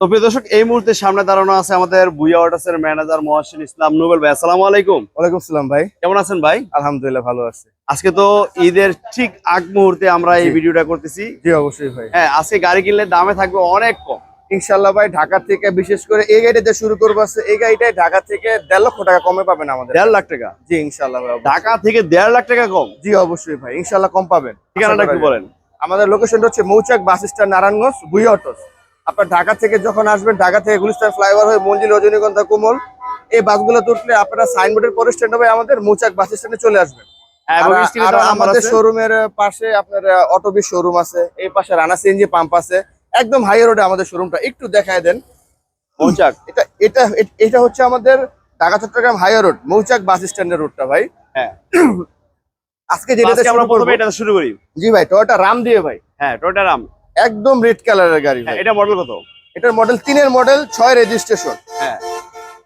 তো প্রিয় দর্শক এই মুহূর্তে সামনে দাঁড়ানো আছে আমাদের বুয়া অর্ডার্সের ম্যানেজার মহাসিন ইসলাম নোবেল ভাই। আসসালামু আলাইকুম। ওয়ালাইকুম সালাম ভাই। কেমন আছেন ভাই? আলহামদুলিল্লাহ ভালো আছে। আজকে তো ঈদের ঠিক আগ মুহূর্তে আমরা এই ভিডিওটা করতেছি। জি অবশ্যই ভাই। হ্যাঁ আজকে গাড়ি কিনলে দামে থাকবে অনেক কম। ইনশাল্লাহ ভাই ঢাকা থেকে বিশেষ করে এই গাড়িতে শুরু করব আছে এই গাড়িটাই ঢাকা থেকে দেড় লক্ষ টাকা কমে পাবেন আমাদের। দেড় লাখ টাকা? জি ইনশাল্লাহ ভাই ঢাকা থেকে দেড় লাখ টাকা কম? জি অবশ্যই ভাই ইনশাল্লাহ কম পাবেন। ঠিকানাটা কি বলেন। আমাদের লোকেশনটা হচ্ছে মৌচাক বাস স্ট্যান্ড নারায়ণগঞ্জ বুই অটোস। আপনার ঢাকা থেকে যখন আসবেন ঢাকা থেকে গুলিস্তান ফ্লাইওভার হয়ে মঞ্জিল রজনীগন্ধা কোমল এই বাসগুলো তুললে আপনারা সাইনবোর্ডের পরে স্ট্যান্ড হবে আমাদের মৌচাক বাস স্ট্যান্ডে চলে আসবেন। হ্যাঁ, আমাদের শোরুমের পাশে আপনার অটোবির শোরুম আছে এই পাশে রানা সিএনজি পাম্প আছে একদম হাই রোডে আমাদের শোরুমটা একটু দেখায় দেন। মৌচাক। এটা এটা এটা হচ্ছে আমাদের Dhaka Chittagong high road Mouchak bus স্ট্যান্ডের রোডটা ভাই। হ্যাঁ। আজকে আজকে আমরা শুরু প্রথমে এটা শুরু করি। জি ভাই টয়োটা রাম দিয়ে ভাই। হ্যাঁ টোটা রাম একদম রেড কালারের গাড়ি হ্যাঁ এটা মডেল কত? এটার মডেল তিনের মডেল ছয় রেজিস্ট্রেশন হ্যাঁ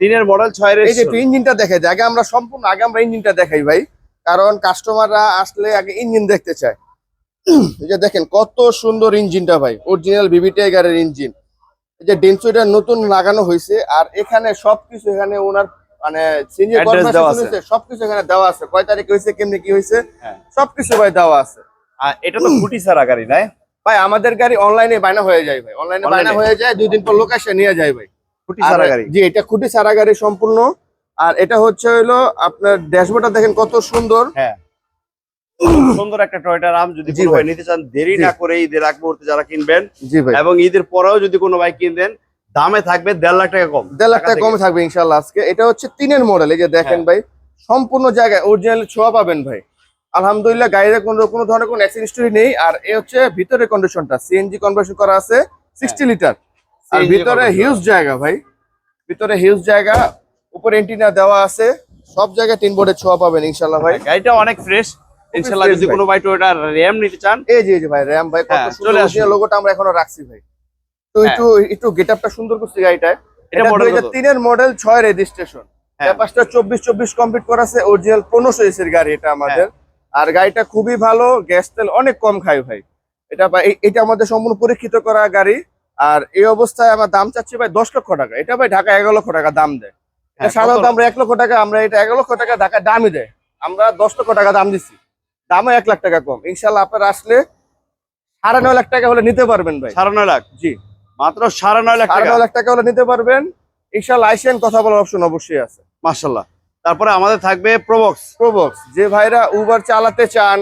তিনের মডেল ছয় এই যে ইঞ্জিনটা দেখাই দিই। আগে আমরা সম্পূর্ণ আগে আমরা ইঞ্জিনটা দেখাই ভাই। কারণ কাস্টমাররা আসলে আগে ইঞ্জিন দেখতে চায়। এই যে দেখেন কত সুন্দর ইঞ্জিনটা ভাই অরিজিনাল বিবি টাইগারের ইঞ্জিন। এই যে ডেন্সোটা নতুন লাগানো হয়েছে আর এখানে সবকিছু এখানে ওনার মানে সিনিয়র আছে। সবকিছু এখানে দেওয়া আছে। কয় তারিখ হয়েছে কেমনি কি হয়েছে হ্যাঁ। সবকিছু ভাই দেওয়া আছে। আর এটা তো খুঁটি ছাড়া গাড়ি নাই? ভাই আমাদের গাড়ি অনলাইনে বায়না হয়ে যায় ভাই। অনলাইনে বায়না হয়ে যায় দুই দিন পর লোক এসে নিয়ে যায় ভাই। খুঁটি সারা গাড়ি? জি এটা খুঁটি সারা গাড়ি সম্পূর্ণ। আর এটা হচ্ছে হলো আপনার ড্যাশবোর্ডটা দেখেন কত সুন্দর। হ্যাঁ। সুন্দর একটা টয়টা রাম যদি জি কোনো ভাই। ভাই। নিতে চান দেরি না করে ঈদের আগ মুহূর্তে যারা কিনবেন জি ভাই। এবং ঈদের পরেও যদি কোনো বাইক কিনবেন দামে থাকবে দেড় লাখ টাকা কম। দেড় লাখ টাকা। কমে থাকবে ইনশাল্লাহ আজকে। এটা হচ্ছে তিনের মডেল এই যে দেখেন হ্যাঁ। ভাই সম্পূর্ণ জায়গায় অরিজিনাল ছোঁয়া পাবেন ভাই। আলহামদুলিল্লাহ গাড়িতে কোনো কোনো ধরনের কোনো অ্যাক্সিডেন্ট নেই। আর এ হচ্ছে ভিতরের কন্ডিশনটা সিএনজি কনভার্সন করা আছে সিক্সটি লিটার আর ভিতরে হিউজ জায়গা ভাই। ভিতরে হিউজ জায়গা উপরে এন্টিনা দেওয়া আছে। সব জায়গায় তিন বোর্ডে ছোঁয়া পাবেন ইনশাল্লাহ ভাই। গাড়িটা অনেক ফ্রেশ ইনশাল্লাহ যদি। কোনো ভাই। টয়টা র্যাম নিতে চান। এই যে ভাই র্যাম ভাই কত হ্যাঁ, সুন্দর লোগোটা আমরা এখনও রাখছি ভাই। তো হ্যাঁ। একটু একটু গেটআপটা সুন্দর করছি গাড়িটায়। এটা মডেল দুই হাজার তিনের মডেল ছয় রেজিস্ট্রেশন হ্যাঁ। ব্যাপারটা চব্বিশ চব্বিশ কমপ্লিট করা আছে অরিজিনাল পনেরোশো এসির গাড়ি এটা আমাদের। হ্যাঁ। আর গাড়িটা খুবই ভালো গ্যাস তেল অনেক কম খায় ভাই। এটা এটা আমাদের সম্পূর্ণ পরীক্ষিত করা গাড়ি। আর এই অবস্থায় আমার দাম চাচ্ছি ভাই দশ লক্ষ টাকা। এটা ভাই ঢাকা এগারো লক্ষ টাকা দাম দেয়। হ্যাঁ, সাধারণত আমরা এক লক্ষ টাকা আমরা এটা এগারো লক্ষ টাকা ঢাকা দামই দেয়। আমরা দশ লক্ষ টাকা দাম দিচ্ছি দামও এক লাখ টাকা কম। ইনশাল্লাহ আপনারা আসলে সাড়ে নয় লাখ টাকা হলে নিতে পারবেন ভাই। সাড়ে নয় লাখ? জি। মাত্র সাড়ে নয় লাখ সাড়ে নয় লাখ টাকা হলে নিতে পারবেন। ইনশাল্লাহ আইসেন কথা বলার অপশন অবশ্যই আছে। মার্শাল্লাহ তারপরে আমাদের থাকবে প্রবক্স প্রোবক্স যে ভাইরা উবার চালাতে চান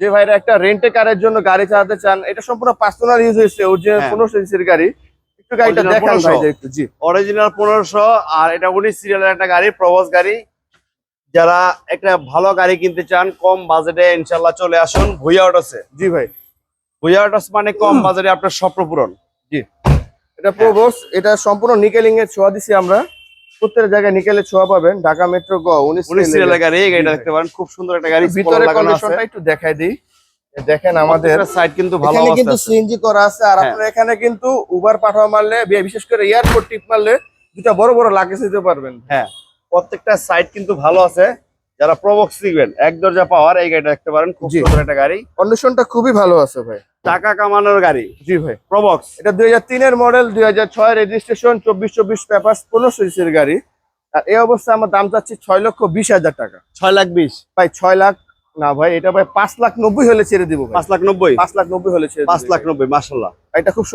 যে ভাইরা একটা রেন্টে কারের জন্য গাড়ি চালাতে চান এটা সম্পূর্ণ পার্সোনাল ইউজ হয়েছে অরিজিনাল হ্যাঁ। পনেরোশো ইঞ্চির গাড়ি একটু গাড়িটা দেখান ভাই একটু জি। অরিজিনাল পনেরোশো আর এটা উনিশ সিরিয়ালের একটা গাড়ি প্রবক্স গাড়ি। যারা একটা ভালো গাড়ি কিনতে চান কম বাজেটে ইনশাল্লাহ চলে আসুন ভুইয়া অটোসে জি ভাই। ভুইয়া অটোস মানে কম বাজেটে আপনার স্বপ্ন পূরণ। এটা প্রোবক্স এটা সম্পূর্ণ নিকেলিং এর ছোঁয়া দিছি আমরা। প্রত্যেক জায়গায় নিকেলের ছোঁয়া পাবেন। ঢাকা মেট্রো গ উনিশ সিরিয়ালের গাড়ি এই গাড়িটা দেখতে পারেন। খুব সুন্দর একটা গাড়ি ভিতরে কন্ডিশনটা একটু দেখাই দিই। দেখেন আমাদের সাইড কিন্তু ভালো এখানে কিন্তু সিএনজি করা আছে। আর হ্যাঁ। আপনার এখানে কিন্তু উবার পাঠাও মারলে বিশেষ করে এয়ারপোর্ট টিপ মারলে দুটা বড় বড় লাগেজ দিতে পারবেন। হ্যাঁ। প্রত্যেকটা সাইড কিন্তু ভালো আছে। যারা প্রবক্স শিখবেন এক দরজা পাওয়ার এই গাড়িটা দেখতে পারেন। খুব সুন্দর একটা গাড়ি। কন্ডিশনটা খুবই ভালো আছে ভাই। টাকা কামানোর গাড়ি। জি ভাই। প্রবক্স এটা দুই হাজার তিনের মডেল দুই হাজার ছয় রেজিস্ট্রেশন চব্বিশ চব্বিশ পেপার পনেরো সিসির গাড়ি। আর এই অবস্থায় আমার দাম চাচ্ছি ছয় লক্ষ বিশ হাজার টাকা। ছয় লাখ বিশ। ভাই ছয় লাখ না ভাই এটা ভাই পাঁচ লাখ নব্বই হলে ছেড়ে দিব পাঁচ লাখ নব্বই। পাঁচ লাখ নব্বই হলে ছেড়ে পাঁচ লাখ নব্বই মাসাল্লাহ এটা খুব